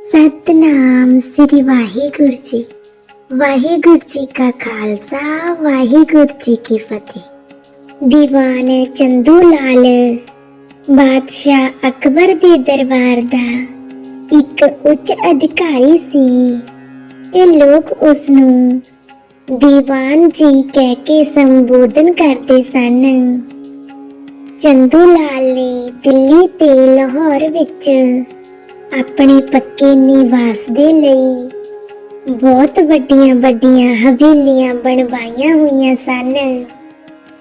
ਸਤਨਾਮ ਸ੍ਰੀ ਵਾਹਿਗੁਰੂ ਜੀ। ਵਾਹਿਗੁਰੂ ਜੀ ਕਾ ਖਾਲਸਾ, ਵਾਹਿਗੁਰੂ ਜੀ ਕੀ ਫਤਿਹ। ਦੀਵਾਨ ਚੰਦੂ ਲਾਲ, ਬਾਦਸ਼ਾਹ ਅਕਬਰ ਦੇ ਦਰਬਾਰ ਦਾ ਇੱਕ ਉੱਚ ਅਧਿਕਾਰੀ ਸੀ ਤੇ ਲੋਕ ਉਸ ਨੂੰ ਦੀਵਾਨ ਜੀ ਕਹਿ ਕੇ ਸੰਬੋਧਨ ਕਰਦੇ ਸਨ। ਚੰਦੂ ਲਾਲ ਨੇ ਦਿੱਲੀ ਤੇ ਲਾਹੌਰ ਵਿੱਚ ਆਪਣੇ ਪੱਕੇ ਨਿਵਾਸ ਦੇ ਲਈ ਬਹੁਤ ਵੱਡੀਆਂ ਵੱਡੀਆਂ ਹਵੇਲੀਆਂ ਬਣਵਾਈਆਂ ਹੋਈਆਂ ਸਨ।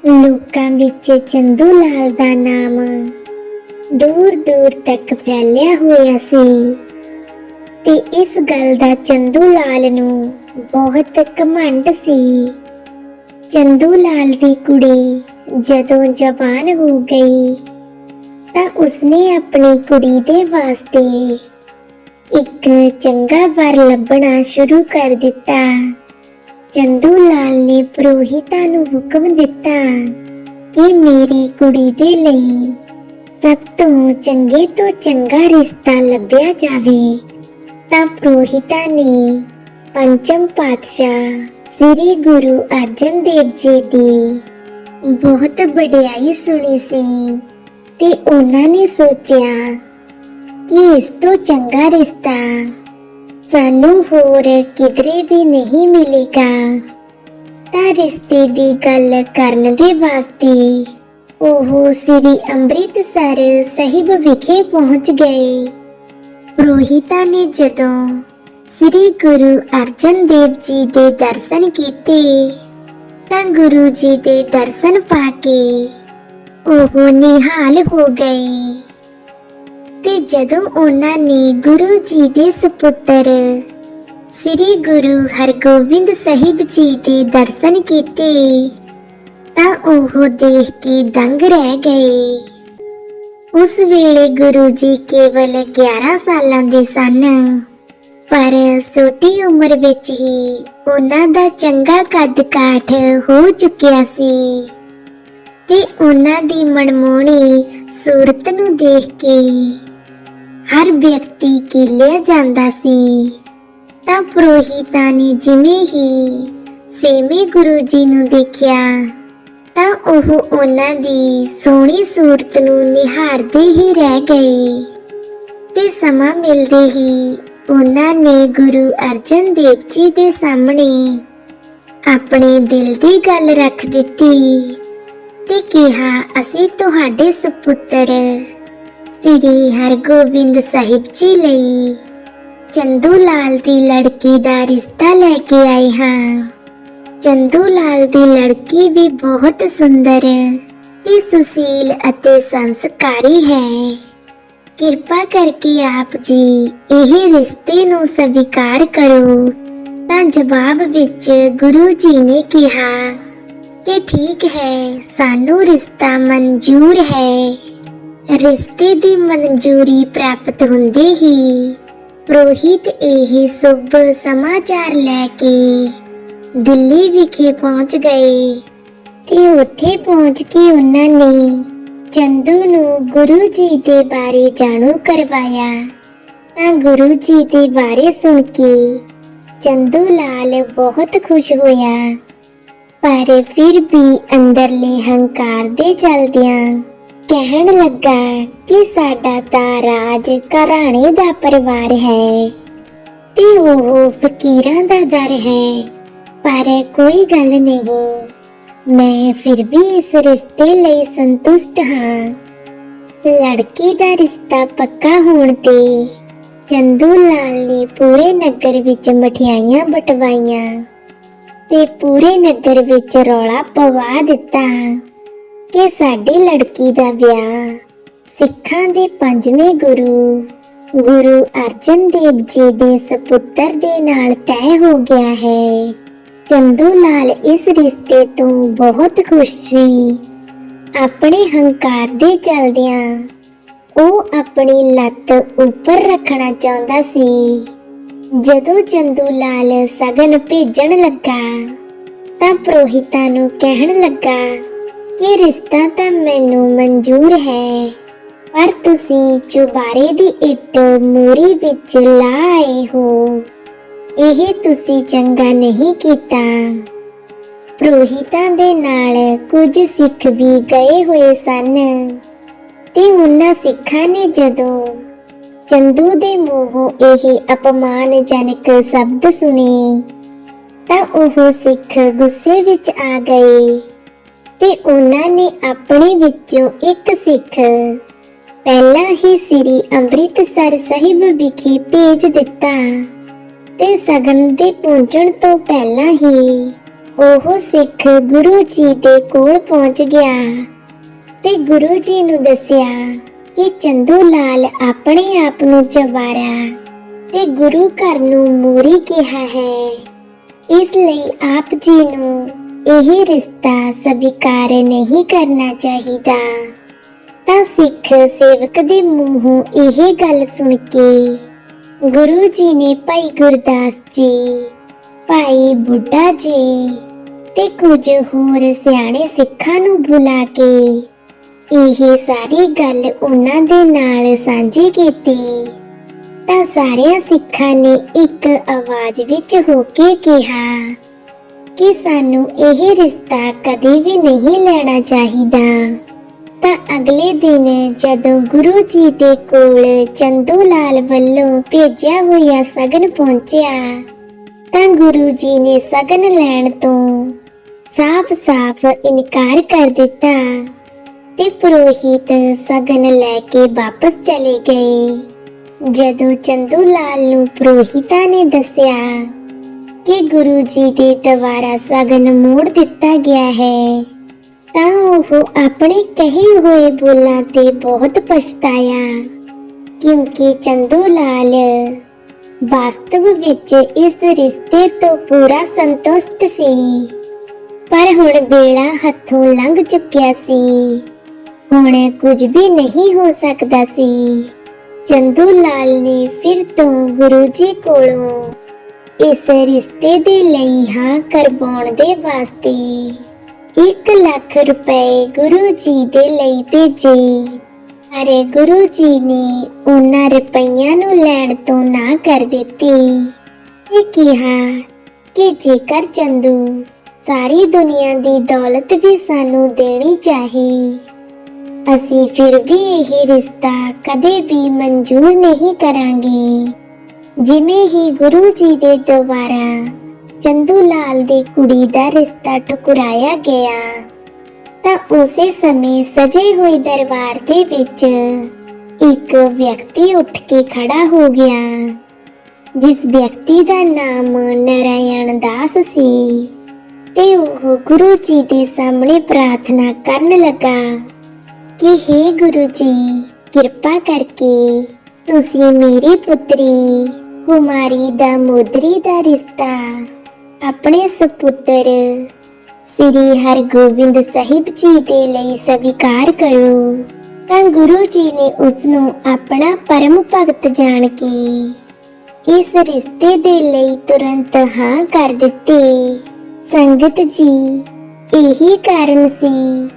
ਲੋਕਾਂ ਵਿੱਚ ਚੰਦੂ ਲਾਲ ਦਾ ਨਾਮ ਦੂਰ ਦੂਰ ਤੱਕ ਫੈਲਿਆ ਹੋਇਆ ਸੀ ਤੇ ਇਸ ਗੱਲ ਦਾ ਚੰਦੂ ਲਾਲ ਨੂੰ ਬਹੁਤ ਘਮੰਡ ਸੀ। ਚੰਦੂ ਲਾਲ ਦੀ ਕੁੜੀ ਜਦੋਂ ਜਵਾਨ ਹੋ ਗਈ ਤਾਂ ਉਸਨੇ ਆਪਣੀ ਕੁੜੀ ਦੇ ਵਾਸਤੇ ਇੱਕ ਚੰਗਾ ਵਰ ਲੱਭਣਾ ਸ਼ੁਰੂ ਕਰ ਦਿੱਤਾ। ਚੰਦੂ ਲਾਲ ਨੇ ਪ੍ਰੋਹਿਤਾ ਨੂੰ ਹੁਕਮ ਦਿੱਤਾ ਕਿ ਮੇਰੀ ਕੁੜੀ ਦੇ ਲਈ ਸਭ ਤੋਂ ਚੰਗੇ ਤੋਂ ਚੰਗਾ ਰਿਸ਼ਤਾ ਲੱਭਿਆ ਜਾਵੇ। ਤਾਂ ਪ੍ਰੋਹਿਤਾ ਨੇ ਪੰਚਮ ਪਾਤਸ਼ਾਹ ਸ੍ਰੀ ਗੁਰੂ ਅਰਜਨ ਦੇਵ ਜੀ ਦੀ ਬਹੁਤ ਵਡਿਆਈ ਸੁਣੀ ਸੀ। ਤੇ ਉਹਨਾਂ ਨੇ ਸੋਚਿਆ ਕਿ ਇਸ ਤੋਂ ਚੰਗਾ ਰਿਸ਼ਤਾ ਸਾਨੂੰ ਹੋਰ ਕਿਧਰੇ ਵੀ ਨਹੀਂ ਮਿਲੇਗਾ। ਤਾਂ ਰਿਸ਼ਤੇ ਦੀ ਗੱਲ ਕਰਨ ਦੇ ਵਾਸਤੇ ਉਹ ਸ੍ਰੀ ਅੰਮ੍ਰਿਤਸਰ ਸਾਹਿਬ ਵਿਖੇ ਪਹੁੰਚ ਗਏ। ਪ੍ਰੋਹਿਤਾ ਨੇ ਜਦੋਂ ਸ੍ਰੀ ਗੁਰੂ ਅਰਜਨ ਦੇਵ ਜੀ ਦੇ ਦਰਸ਼ਨ ਕੀਤੇ ਤਾਂ ਗੁਰੂ ਜੀ ਦੇ ਦਰਸ਼ਨ ਪਾ ਕੇ ਉਹ ਨਿਹਾਲ ਹੋ ਗਏ। ਤੇ ਜਦੋਂ ਉਹਨਾਂ ਨੇ ਗੁਰੂ ਜੀ ਦੇ ਸੁਪੁੱਤਰ ਸ੍ਰੀ ਗੁਰੂ ਹਰਗੋਬਿੰਦ ਸਾਹਿਬ ਜੀ ਦੇ ਦਰਸ਼ਨ ਕੀਤੇ, ਤਾਂ ਉਹ ਦੇਖ ਕੇ ਦੰਗ ਰਹਿ ਗਏ। ਉਸ ਵੇਲੇ ਗੁਰੂ ਜੀ ਕੇਵਲ 11 ਸਾਲਾਂ ਦੇ ਸਨ, ਪਰ ਛੋਟੀ ਉਮਰ ਵਿੱਚ ਹੀ ਉਹਨਾਂ ਦਾ ਚੰਗਾ ਕੱਦ ਕਾਠ ਹੋ ਚੁੱਕਿਆ ਸੀ। ਤੇ ਉਹਨਾਂ ਦੀ ਮਨਮੋਹਣੀ ਸੂਰਤ ਨੂੰ ਦੇਖ ਕੇ ਹਰ ਵਿਅਕਤੀ ਕੀਲਿਆ ਜਾਂਦਾ ਸੀ। ਤਾਂ ਪ੍ਰੋਹਿਤਾ ਨੇ ਜਿਵੇਂ ਹੀ ਸੇਵੇਂ ਗੁਰੂ ਜੀ ਨੂੰ ਦੇਖਿਆ, ਤਾਂ ਉਹ ਉਹਨਾਂ ਦੀ ਸੋਹਣੀ ਸੂਰਤ ਨੂੰ ਨਿਹਾਰਦੇ ਹੀ ਰਹਿ ਗਏ। ਤੇ ਸਮਾਂ ਮਿਲਦੇ ਹੀ ਉਹਨਾਂ ਨੇ ਗੁਰੂ ਅਰਜਨ ਦੇਵ ਜੀ ਦੇ ਸਾਹਮਣੇ ਆਪਣੇ ਦਿਲ ਦੀ ਗੱਲ ਰੱਖ ਦਿੱਤੀ। ਤੇ ਕਿਹਾ, ਅਸੀਂ ਤੁਹਾਡੇ ਸੁਪੁੱਤਰ ਸ੍ਰੀ ਹਰਗੋਬਿੰਦ ਸਾਹਿਬ ਜੀ ਲਈ ਚੰਦੂ ਲਾਲ ਦੀ ਲੜਕੀ ਦਾ ਰਿਸ਼ਤਾ ਲੈ ਕੇ ਆਏ ਹਾਂ। ਚੰਦੂ ਲਾਲ ਦੀ ਲੜਕੀ ਵੀ ਬਹੁਤ ਸੁੰਦਰ ਤੇ ਸੁਸ਼ੀਲ ਅਤੇ ਸੰਸਕਾਰੀ ਹੈ। ਕਿਰਪਾ ਕਰਕੇ ਆਪ ਜੀ ਇਹ ਰਿਸ਼ਤੇ ਨੂੰ ਸਵੀਕਾਰ ਕਰੋ। ਤਾਂ ਜਵਾਬ ਵਿੱਚ ਗੁਰੂ ਜੀ ਨੇ ਕਿਹਾ ਕਿ ਠੀਕ ਹੈ, ਸਾਨੂੰ ਰਿਸ਼ਤਾ ਮਨਜ਼ੂਰ ਹੈ। ਰਿਸ਼ਤੇ ਦੀ ਮਨਜ਼ੂਰੀ ਪ੍ਰਾਪਤ ਹੁੰਦੇ ਹੀ, ਪ੍ਰੋਹਿਤ ਇਹ ਸੁਭ ਸਮਾਚਾਰ ਲੈ ਕੇ ਦਿੱਲੀ ਵਿਖੇ ਪਹੁੰਚ ਗਏ ਤੇ ਉੱਥੇ ਪਹੁੰਚ ਕੇ ਉਹਨਾਂ ਨੇ ਚੰਦੂ ਨੂੰ ਗੁਰੂ ਜੀ ਦੇ ਬਾਰੇ ਜਾਣੂ ਕਰਵਾਇਆ। ਤਾਂ ਗੁਰੂ ਜੀ ਦੇ ਬਾਰੇ ਸੁਣ ਕੇ ਚੰਦੂ ਲਾਲ ਬਹੁਤ ਖੁਸ਼ ਹੋਇਆ। ਪਰ ਫਿਰ ਵੀ ਅੰਦਰਲੇ ਹੰਕਾਰ ਦੇ ਚਲਦਿਆਂ ਕਹਿਣ ਲੱਗਾ ਕਿ ਸਾਡਾ ਤਾਂ ਰਾਜ ਘਰਾਣੇ ਦਾ ਪਰਿਵਾਰ ਹੈ ਤੇ ਉਹ ਫਕੀਰਾਂ ਦਾ ਦਰ ਹੈ। ਪਰ ਕੋਈ ਗੱਲ ਨਹੀਂ, ਮੈਂ ਫਿਰ ਵੀ ਇਸ ਰਿਸ਼ਤੇ ਲਈ ਸੰਤੁਸ਼ਟ ਹਾਂ। ਲੜਕੀ ਦਾ ਰਿਸ਼ਤਾ ਪੱਕਾ ਹੋਣ ਤੇ ਚੰਦੂ ਲਾਲ ਨੇ ਪੂਰੇ ਨਗਰ ਵਿੱਚ ਮਠਿਆਈਆਂ ਬਟਵਾਈਆਂ। ਤੇ ਪੂਰੇ ਨਗਰ ਵਿੱਚ ਰੌਲਾ ਪਵਾ ਦਿੱਤਾ ਕਿ ਸਾਡੀ ਲੜਕੀ ਦਾ ਵਿਆਹ ਸਿੱਖਾਂ ਦੇ ਪੰਜਵੇਂ ਗੁਰੂ ਗੁਰੂ ਅਰਜਨ ਦੇਵ ਜੀ ਦੇ ਸੁਪੁੱਤਰ ਦੇ ਨਾਲ ਤੈਅ ਹੋ ਗਿਆ ਹੈ। ਚੰਦੂ ਲਾਲ ਇਸ ਰਿਸ਼ਤੇ ਤੋਂ ਬਹੁਤ ਖੁਸ਼ ਸੀ। ਆਪਣੇ ਹੰਕਾਰ ਦੇ ਚਲਦਿਆਂ ਉਹ ਆਪਣੀ ਲੱਤ ਉੱਪਰ ਰੱਖਣਾ ਚਾਹੁੰਦਾ ਸੀ। ਜਦੋਂ ਚੰਦੂ ਲਾਲ ਸਗਨ ਭੇਜਣ ਲੱਗਾ, ਤਾਂ ਪ੍ਰੋਹਿਤਾਂ ਨੂੰ ਕਹਿਣ ਲੱਗਾ ਕਿ ਰਿਸ਼ਤਾ ਤਾਂ ਮੈਨੂੰ ਮਨਜ਼ੂਰ ਹੈ, ਪਰ ਤੁਸੀਂ ਚੁਬਾਰੇ ਦੀ ਇੱਟ ਮੂਰੀ ਵਿੱਚ ਲਾ ਆਏ ਹੋ। ਇਹ ਤੁਸੀਂ ਚੰਗਾ ਨਹੀਂ ਕੀਤਾ। ਪ੍ਰੋਹਿਤਾਂ ਦੇ ਨਾਲ ਕੁਝ ਸਿੱਖ ਵੀ ਗਏ ਹੋਏ ਸਨ, ਤੇ ਉਹਨਾਂ ਸਿੱਖਾਂ ਨੇ ਜਦੋਂ ਚੰਦੂ ਦੇ ਮੂੰਹੋਂ ਇਹ ਅਪਮਾਨਜਨਕ ਸ਼ਬਦ ਸੁਣੇ, ਤਾਂ ਉਹ ਸਿੱਖ ਗੁੱਸੇ ਵਿੱਚ ਆ ਗਏ ਤੇ ਉਹਨਾਂ ਨੇ ਆਪਣੇ ਵਿੱਚੋਂ ਇੱਕ ਸਿੱਖ ਪਹਿਲਾਂ ਹੀ ਸ੍ਰੀ ਅੰਮ੍ਰਿਤਸਰ ਸਾਹਿਬ ਵਿਖੇ ਭੇਜ ਦਿੱਤਾ ਤੇ ਸਗਨ ਦੇ ਪਹੁੰਚਣ ਤੋਂ ਪਹਿਲਾਂ ਹੀ ਉਹ ਸਿੱਖ ਗੁਰੂ ਜੀ ਦੇ ਕੋਲ ਪਹੁੰਚ ਗਿਆ ਤੇ ਗੁਰੂ ਜੀ ਨੂੰ ਦੱਸਿਆ ਕਿ ਚੰਦੂ ਲਾਲ ਆਪਣੇ ਆਪ ਨੂੰ ਚਵਾਰਾ ਤੇ ਗੁਰੂ ਘਰ ਨੂੰ ਮੂਰੀ ਕਿਹਾ ਹੈ। ਇਸ ਲਈ ਆਪ ਜੀ ਨੂੰ ਇਹ ਰਿਸ਼ਤਾ ਸਵੀਕਾਰ ਨਹੀਂ ਕਰਨਾ ਚਾਹੀਦਾ। ਤਾਂ ਸਿੱਖ ਸੇਵਕ ਦੇ ਮੂੰਹੋਂ ਇਹ ਗੱਲ ਸੁਣ ਕੇ ਗੁਰੂ ਜੀ ਨੇ ਭਾਈ ਗੁਰਦਾਸ ਜੀ, ਭਾਈ ਬੁੱਢਾ ਜੀ ਤੇ ਕੁਝ ਹੋਰ ਸਿਆਣੇ ਸਿੱਖਾਂ ਨੂੰ ਬੁਲਾ ਕੇ ਇਹ ਸਾਰੀ ਗੱਲ ਉਹਨਾਂ ਦੇ ਨਾਲ ਸਾਂਝੀ ਕੀਤੀ ਤਾਂ ਸਾਰਿਆਂ ਸਿੱਖਾਂ ਨੇ ਇੱਕ ਆਵਾਜ਼ ਵਿੱਚ ਹੋ ਕੇ ਕਿਹਾ ਕਿ ਸਾਨੂੰ ਇਹ ਰਿਸ਼ਤਾ ਕਦੇ ਵੀ ਨਹੀਂ ਲੈਣਾ ਚਾਹੀਦਾ। ਤਾਂ ਅਗਲੇ ਦਿਨ ਜਦੋਂ ਗੁਰੂ ਜੀ ਦੇ ਕੋਲ ਚੰਦੂ ਲਾਲ ਵੱਲੋਂ ਭੇਜਿਆ ਹੋਇਆ ਸਗਨ ਪਹੁੰਚਿਆ, ਤਾਂ ਗੁਰੂ ਜੀ ਨੇ ਸਗਨ ਲੈਣ ਤੋਂ ਸਾਫ਼-ਸਾਫ਼ ਇਨਕਾਰ ਕਰ ਦਿੱਤਾ। ਤੇ ਪੁਰੋਹਿਤ ਸਗਨ ਲੈ ਕੇ ਵਾਪਸ ਚਲੇ ਗਏ। ਜਦੋਂ ਚੰਦੂ ਲਾਲ ਨੂੰ ਪੁਰੋਹਿਤਾਂ ਨੇ ਦੱਸਿਆ ਕਿ ਗੁਰੂ ਜੀ ਦੇ ਦੁਆਰਾ ਸਗਨ ਮੋੜ ਦਿੱਤਾ ਗਿਆ ਹੈ, ਤਾਂ ਉਹ ਆਪਣੇ ਕਹੇ ਹੋਏ ਬੋਲਾਂ ਤੇ ਬਹੁਤ ਪਛਤਾਇਆ, ਕਿਉਂਕਿ ਚੰਦੂ ਲਾਲ ਵਾਸਤਵ ਵਿੱਚ ਇਸ ਰਿਸ਼ਤੇ ਤੋਂ ਪੂਰਾ ਸੰਤੁਸ਼ਟ ਸੀ। ਪਰ ਹੁਣ ਬੇੜਾ ਹੱਥੋਂ ਲੰਘ ਚੁੱਕਿਆ ਸੀ। ਹੁਣ ਕੁਝ ਵੀ ਨਹੀਂ ਹੋ ਸਕਦਾ ਸੀ। ਚੰਦੂ ਲਾਲ ਨੇ ਫਿਰ ਤੋਂ ਗੁਰੂ ਜੀ ਕੋਲੋਂ ਇਸ ਰਿਸ਼ਤੇ ਦੇ ਲਈ ਹਾਂ ਕਰਵਾਉਣ ਦੇ ਵਾਸਤੇ 1 ਲੱਖ ਰੁਪਏ ਗੁਰੂ ਜੀ ਦੇ ਲਈ ਭੇਜੇ। ਅਰੇ ਗੁਰੂ ਜੀ ਨੇ ਉਹਨਾਂ ਰੁਪਈਆਂ ਨੂੰ ਲੈਣ ਤੋਂ ਨਾ ਕਰ ਦਿੱਤੀ। ਇਹ ਕਿਹਾ ਕਿ ਜੇਕਰ ਚੰਦੂ ਸਾਰੀ ਦੁਨੀਆ ਦੀ ਦੌਲਤ ਵੀ ਸਾਨੂੰ ਦੇਣੀ ਚਾਹੀ ਅਸੀਂ ਫਿਰ ਵੀ ਇਹ ਰਿਸ਼ਤਾ ਕਦੇ ਵੀ ਮਨਜ਼ੂਰ ਨਹੀਂ ਕਰਾਂਗੇ। ਜਿਵੇਂ ਹੀ ਗੁਰੂ ਜੀ ਦੇ ਦੁਆਰਾ ਚੰਦੂ ਲਾਲ ਦੀ ਕੁੜੀ ਦਾ ਰਿਸ਼ਤਾ ਟੁਕਰਾਇਆ ਗਿਆ, ਤਾਂ ਉਸੇ ਸਮੇਂ ਸਜੇ ਹੋਏ ਦਰਬਾਰ ਦੇ ਵਿੱਚ ਇੱਕ ਵਿਅਕਤੀ ਉੱਠ ਕੇ ਖੜਾ ਹੋ ਗਿਆ, ਜਿਸ ਵਿਅਕਤੀ ਦਾ ਨਾਮ ਨਰਾਇਣ ਦਾਸ ਸੀ ਤੇ ਉਹ ਗੁਰੂ ਜੀ ਦੇ ਸਾਹਮਣੇ ਪ੍ਰਾਰਥਨਾ ਕਰਨ ਲੱਗਾ। ਕਿ हे ਗੁਰੂ ਜੀ, ਕਿਰਪਾ ਕਰਕੇ ਤੁਸੀਂ ਮੇਰੀ ਪੁੱਤਰੀ ਕੁਮਾਰੀ ਦਾ ਮੋਦਰੀ ਦਾ ਰਿਸ਼ਤਾ ਆਪਣੇ ਸੁਪੁੱਤਰ ਸ੍ਰੀ ਹਰਗੋਬਿੰਦ ਸਾਹਿਬ ਜੀ ਦੇ ਲਈ ਸਵੀਕਾਰ ਕਰੋ। ਤਾਂ ਗੁਰੂ ਜੀ ਨੇ ਉਸ ਨੂੰ ਆਪਣਾ ਪਰਮ ਭਗਤ ਜਾਣ ਕੇ ਇਸ ਰਿਸ਼ਤੇ ਦੇ ਲਈ ਤੁਰੰਤ ਹਾਂ ਕਰ ਦਿੱਤੀ। ਸੰਗਤ ਜੀ, ਇਹੀ ਕਾਰਨ ਸੀ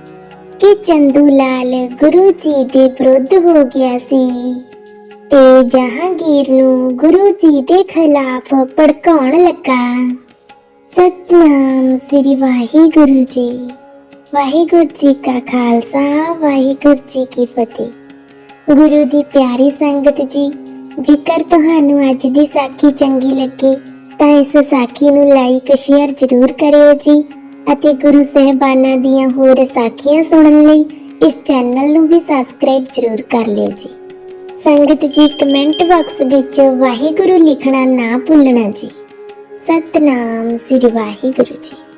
ਕਿ ਚੰਦੂ ਲਾਲ ਗੁਰੂ ਜੀ ਦੇ ਵਿਰੁੱਧ ਹੋ ਗਿਆ ਸੀ। ਤੇ ਜਹਾਂਗੀਰ ਨੂੰ ਗੁਰੂ ਜੀ ਦੇ ਖਿਲਾਫ ਭੜਕਾਉਣ ਲੱਗਾ। ਸਤਨਾਮ ਸ੍ਰੀ ਵਾਹਿਗੁਰੂ ਜੀ। ਵਾਹਿਗੁਰੂ ਜੀ ਕਾ ਖਾਲਸਾ, ਵਾਹਿਗੁਰੂ ਜੀ ਕੀ ਫਤਿਹ। ਗੁਰੂ ਦੀ ਪਿਆਰੀ ਸੰਗਤ ਜੀ, ਜੇਕਰ ਤੁਹਾਨੂੰ ਅੱਜ ਦੀ ਸਾਖੀ ਚੰਗੀ ਲੱਗੀ, ਤਾਂ ਇਸ ਸਾਖੀ ਨੂੰ ਲਾਈਕ ਸ਼ੇਅਰ ਜ਼ਰੂਰ ਕਰਿਓ ਜੀ। ਅਤੇ ਗੁਰੂ ਸਹਿਬਾਨਾਂ ਦੀਆਂ ਹੋਰ ਸਾਖੀਆਂ ਸੁਣਨ ਲਈ ਇਸ ਚੈਨਲ ਨੂੰ ਵੀ ਸਬਸਕ੍ਰਾਈਬ ਜ਼ਰੂਰ ਕਰ ਲਿਓ ਜੀ। ਸੰਗਤ ਜੀ ਕਮੈਂਟ ਬਾਕਸ ਵਿੱਚ ਵਾਹਿਗੁਰੂ ਲਿਖਣਾ ਨਾ ਭੁੱਲਣਾ ਜੀ। ਸਤਨਾਮ ਸ੍ਰੀ ਵਾਹਿਗੁਰੂ ਜੀ।